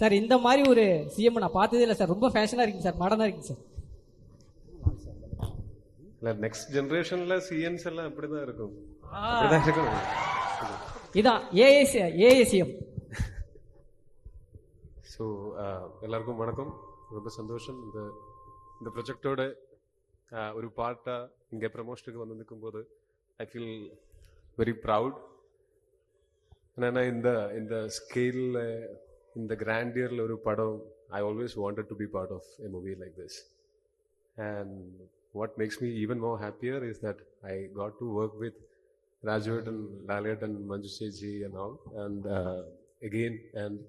Sir இந்த மாதிரி ஒரு சிஎம் நான் பார்த்ததே இல்லை சார். ரொம்ப ஃபேஷனாக இருக்குங்க சார். மாடர்னாக இருக்குங்க சார். இல்ல நெக்ஸ்ட் ஜெனரேஷன்ல சிஎன்ஸ் எல்லாம் அப்படிதான் இருக்கும். அப்படிதான் இருக்கும். இதான் ஏஏசி ஏஏசிஎம் ஸோ எல்லாருக்கும் வணக்கம். ரொம்ப சந்தோஷம். இந்த இந்த ப்ரொஜெக்டோட ஒரு பார்ட்டாக இங்கே ப்ரமோஷனுக்கு வந்து நிற்கும்போது ஐ ஃபீல் வெரி ப்ரவுட் ஏன்னா இந்த இந்த ஸ்கேலில் இந்த கிராண்டியரில் ஒரு படம் I always wanted to be part of a movie like this and what makes me even more happier is that I got to work with Rajat and Lalit and Manju Cheji and all, and uh, again and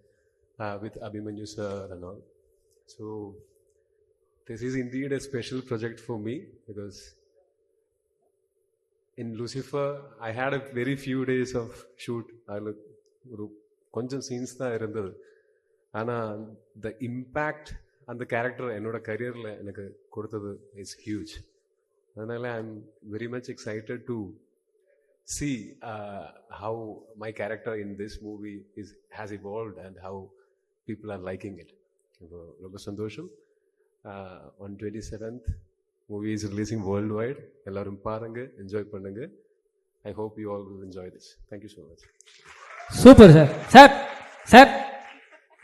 uh, with Abhimanyu sir and all. So this is indeed a special project for me because in Lucifer I had a very few days of shoot. அதில் ஒரு கொஞ்சம் scenes தான் இருந்தது ஆனால் the impact அந்த character என்னோட கரியரில் எனக்கு கொடுத்தது இட்ஸ் ஹியூஜ் அதனால I am very much excited to see how my character in this movie is has has and how people are liking it இப்போ ரொம்ப- சந்தோஷம். One twenty seventh movie is releasing worldwide எல்லோரும் பாருங்க enjoy பண்ணுங்க. I hope you all will enjoy this thank you so much super sir sir sir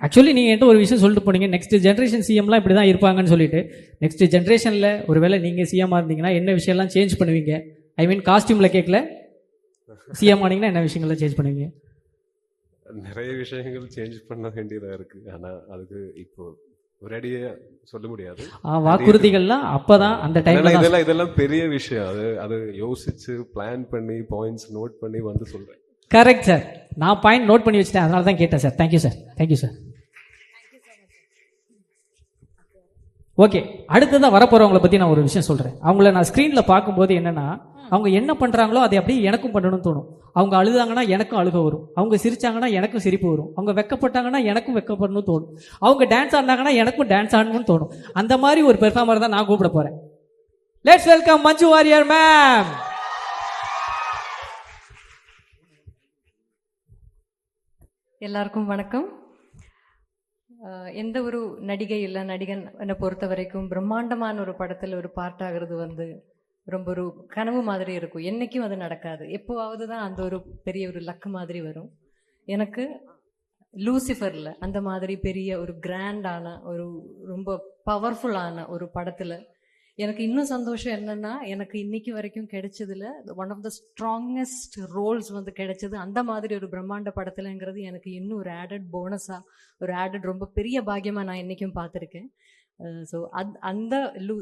actually நீங்கள் என்கிட்ட ஒரு விஷயம் சொல்லிட்டு போனீங்க. நெக்ஸ்ட் ஜென்ரேஷன் சிஎம்லாம் இப்படி தான் இருப்பாங்கன்னு சொல்லிட்டு. நெக்ஸ்ட் ஜென்ரேஷனில் ஒருவேளை நீங்கள் சிஎம்மாக இருந்தீங்கன்னா என்ன விஷயம்லாம் சேஞ்ச் பண்ணுவீங்க? ஐ மீன் காஸ்டியூமில் கேட்கல சிஎம் ஆனீங்கன்னா என்ன விஷயங்கள்லாம் சேஞ்ச் பண்ணுவீங்க? நிறைய விஷயங்கள் சேஞ்ச் பண்ண வேண்டியதா இருக்கு. ஆனா அதுக்கு இப்போ ஒரேடியே சொல்ல முடியாது. ஆ, வாக்குறுதிகள்லாம் அப்போ தான் அந்த டைமில் இதெல்லாம் இதெல்லாம் பெரிய விஷயம். அது அது யோசிச்சு பிளான் பண்ணி பாயிண்ட்ஸ் நோட் பண்ணி வந்து சொல்றேன். கரெக்ட் சார் நான் பாயிண்ட் நோட் பண்ணி வச்சிட்டேன். அதனால தான் கேட்டேன் sir thank you sir thank you sir okay அடுத்ததான் வரப்போறவங்களை பத்தி நான் ஒரு விஷயம் சொல்றேன். அவங்கள நான் ஸ்கிரீன்ல பார்க்கும்போது என்னன்னா அவங்க என்ன பண்றாங்களோ அதை அப்படியே எனக்கும் பண்ணணும்னு தோணும். அவங்க அழுதாங்கன்னா எனக்கும் அழுக வரும். அவங்க சிரிச்சாங்கன்னா எனக்கும் சிரிப்பு வரும். அவங்க வெக்கப்பட்டாங்கன்னா எனக்கும் வெக்கப்படணும்னு தோணும். அவங்க டான்ஸ் ஆடினாங்கன்னா எனக்கும் டான்ஸ் ஆடணும்னு தோணும். அந்த மாதிரி ஒரு பெர்ஃபார்மர் தான் நான் கூப்பிட போறேன். Let's welcome Manju Warrier ma'am எல்லாருக்கும் வணக்கம். எந்த ஒரு நடிகை இல்லை நடிகன் என்னை பொறுத்த வரைக்கும் பிரம்மாண்டமான ஒரு படத்தில் ஒரு பார்ட் ஆகிறது வந்து ரொம்ப ஒரு கனவு மாதிரி இருக்கும். என்னைக்கும் அது நடக்காது. எப்போவாவது தான் அந்த ஒரு பெரிய ஒரு லக்கு மாதிரி வரும். எனக்கு லூசிஃபரில் அந்த மாதிரி பெரிய ஒரு கிராண்டான ஒரு ரொம்ப பவர்ஃபுல்லான ஒரு படத்தில் எனக்கு இன்னும் சந்தோஷம் என்னன்னா எனக்கு இன்னைக்கு வரைக்கும் கிடைச்சதுல one of the strongest roles வந்து கிடைச்சது அந்த மாதிரி ஒரு பிரம்மாண்ட படத்துலங்கிறது எனக்கு இன்னும் ஒரு ஆடட் போனஸாக ஒரு ஆடட் ரொம்ப பெரிய பாக்கியமாக நான் என்றைக்கும் பார்த்துருக்கேன். ஸோ அந் அந்த லூ